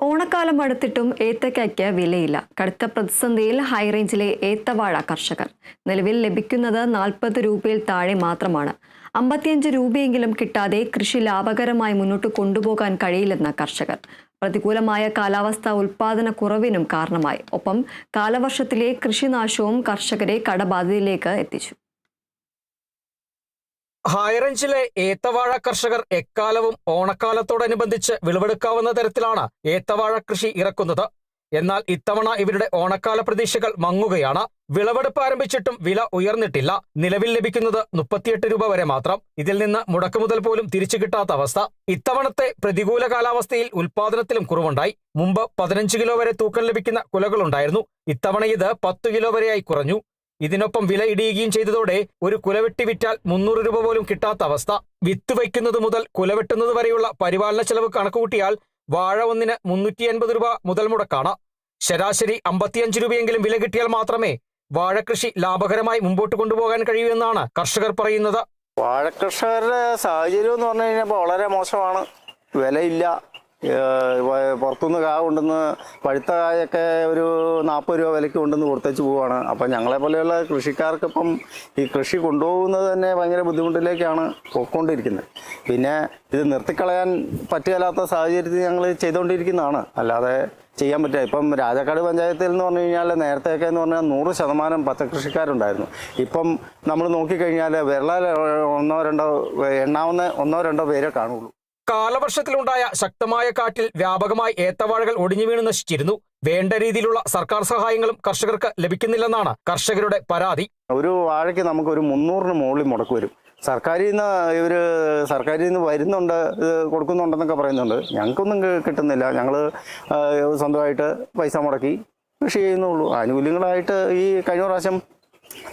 ഓണക്കാലം അടുത്തിട്ടും ഏത്തക്കയ്ക്ക് വിലയില്ല. കടുത്ത പ്രതിസന്ധിയിൽ ഹൈറേഞ്ചിലെ ഏത്തവാഴ കർഷകർ. നിലവിൽ ലഭിക്കുന്നത് നാൽപ്പത് രൂപയിൽ താഴെ മാത്രമാണ്. അമ്പത്തിയഞ്ച് രൂപയെങ്കിലും കിട്ടാതെ കൃഷി ലാഭകരമായി മുന്നോട്ട് കൊണ്ടുപോകാൻ കഴിയില്ലെന്ന കർഷകർ. പ്രതികൂലമായ കാലാവസ്ഥ ഉൽപാദന കുറവിനും കാരണമായി. ഒപ്പം കാലവർഷത്തിലെ കൃഷിനാശവും കർഷകരെ കടബാധ്യതയിലേക്ക് എത്തിച്ചു. ഹൈറേഞ്ചിലെ ഏത്തവാഴ കർഷകർ എക്കാലവും ഓണക്കാലത്തോടനുബന്ധിച്ച് വിളവെടുക്കാവുന്ന തരത്തിലാണ് ഏത്തവാഴ കൃഷി ഇറക്കുന്നത്. എന്നാൽ ഇത്തവണ ഇവരുടെ ഓണക്കാല പ്രതീക്ഷകൾ മങ്ങുകയാണ്. വിളവെടുപ്പ് ആരംഭിച്ചിട്ടും വില ഉയർന്നിട്ടില്ല. നിലവിൽ ലഭിക്കുന്നത് മുപ്പത്തിയെട്ട് രൂപ വരെ മാത്രം. ഇതിൽ നിന്ന് മുടക്കുമുതൽ പോലും തിരിച്ചു കിട്ടാത്ത അവസ്ഥ. ഇത്തവണത്തെ പ്രതികൂല കാലാവസ്ഥയിൽ ഉൽപാദനത്തിലും കുറവുണ്ടായി. മുമ്പ് പതിനഞ്ച് കിലോ വരെ തൂക്കം ലഭിക്കുന്ന കുലകളുണ്ടായിരുന്നു. ഇത്തവണ ഇത് പത്തു കിലോ വരെയായി കുറഞ്ഞു. ഇതിനൊപ്പം വില ഇടിയുകയും ചെയ്തതോടെ ഒരു കുലവെട്ടി വിറ്റാൽ മുന്നൂറ് രൂപ പോലും കിട്ടാത്ത അവസ്ഥ. വിത്ത് വയ്ക്കുന്നത് മുതൽ കുലവെട്ടുന്നത് വരെയുള്ള പരിപാലന ചെലവ് കണക്കുകൂട്ടിയാൽ വാഴ ഒന്നിന് മുന്നൂറ്റി അൻപത് രൂപ മുതൽ മുടക്കാണ്. ശരാശരി അമ്പത്തിയഞ്ച് രൂപയെങ്കിലും വില കിട്ടിയാൽ മാത്രമേ വാഴകൃഷി ലാഭകരമായി മുമ്പോട്ട് കൊണ്ടുപോകാൻ കഴിയൂ എന്നാണ് കർഷകർ പറയുന്നത്. വാഴ കർഷകരുടെ സാഹചര്യം എന്ന് പറഞ്ഞു കഴിഞ്ഞപ്പോൾ വളരെ മോശമാണ്. വിലയില്ല. പുറത്തുനിന്ന് കാ കൊണ്ടുവന്ന് പഴുത്ത കായൊക്കെ ഒരു നാൽപ്പത് രൂപ വിലയ്ക്ക് കൊണ്ടുവന്ന് കൊടുത്തേച്ച് പോവുകയാണ് അപ്പം ഞങ്ങളെ പോലെയുള്ള കൃഷിക്കാർക്ക് ഇപ്പം ഈ കൃഷി കൊണ്ടുപോകുന്നത് തന്നെ ഭയങ്കര ബുദ്ധിമുട്ടിലേക്കാണ് പോയിക്കൊണ്ടിരിക്കുന്നത്. പിന്നെ ഇത് നിർത്തിക്കളയാൻ പറ്റുകയില്ലാത്ത സാഹചര്യത്തിൽ ഞങ്ങൾ ചെയ്തുകൊണ്ടിരിക്കുന്നതാണ്. അല്ലാതെ ചെയ്യാൻ പറ്റുക ഇപ്പം രാജാക്കാട് പഞ്ചായത്തിൽ എന്ന് പറഞ്ഞു കഴിഞ്ഞാൽ നേരത്തെയൊക്കെ എന്ന് പറഞ്ഞാൽ നൂറ് ശതമാനം പച്ചക്കൃഷിക്കാരുണ്ടായിരുന്നു. ഇപ്പം നമ്മൾ നോക്കിക്കഴിഞ്ഞാൽ വിരള ഒന്നോ രണ്ടോ എണ്ണാവുന്ന ഒന്നോ രണ്ടോ പേരെ കാണുള്ളൂ. കാലവർഷത്തിലുണ്ടായ ശക്തമായ കാറ്റിൽ വ്യാപകമായി ഏത്തവാഴകൾ ഒടിഞ്ഞു വീണ് നശിച്ചിരുന്നു. വേണ്ട രീതിയിലുള്ള സർക്കാർ സഹായങ്ങളും കർഷകർക്ക് ലഭിക്കുന്നില്ലെന്നാണ് കർഷകരുടെ പരാതി. ഒരു വാഴയ്ക്ക് നമുക്ക് ഒരു മുന്നൂറിന് മുകളിൽ മുടക്ക് വരും. സർക്കാരിൽ നിന്ന് ഇവർ സർക്കാരിൽ നിന്ന് വരുന്നുണ്ട് കൊടുക്കുന്നുണ്ടെന്നൊക്കെ പറയുന്നുണ്ട്. ഞങ്ങൾക്കൊന്നും കിട്ടുന്നില്ല. ഞങ്ങൾ സ്വന്തമായിട്ട് പൈസ മുടക്കി കൃഷി ചെയ്യുന്നുള്ളൂ. ആനുകൂല്യങ്ങളായിട്ട് ഈ കഴിഞ്ഞ പ്രാവശ്യം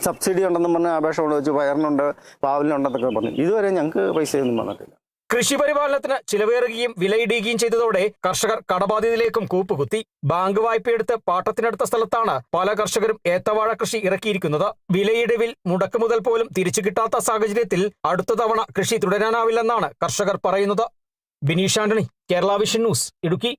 സബ്സിഡി ഉണ്ടെന്നും പറഞ്ഞ് അപേക്ഷ കൊണ്ട് വെച്ചു പയറിനുണ്ട് പാവലിനുണ്ടെന്നൊക്കെ പറഞ്ഞു. ഇതുവരെ ഞങ്ങൾക്ക് പൈസയൊന്നും വന്നിട്ടില്ല. കൃഷി പരിപാലനത്തിന് ചിലവേറുകയും വിലയിടുകയും ചെയ്തതോടെ കർഷകർ കടബാധ്യതയിലേക്കും കൂപ്പുകുത്തി. ബാങ്ക് വായ്പയെടുത്ത് പാട്ടത്തിനടുത്ത സ്ഥലത്താണ് പല കർഷകരും ഏത്തവാഴ കൃഷി ഇറക്കിയിരിക്കുന്നത്. വിലയിടിവിൽ മുടക്ക് മുതൽ പോലും തിരിച്ചു കിട്ടാത്ത സാഹചര്യത്തിൽ അടുത്ത തവണ കൃഷി തുടരാനാവില്ലെന്നാണ് കർഷകർ പറയുന്നത്. Bineesh Antony Kerala vision news Idukki.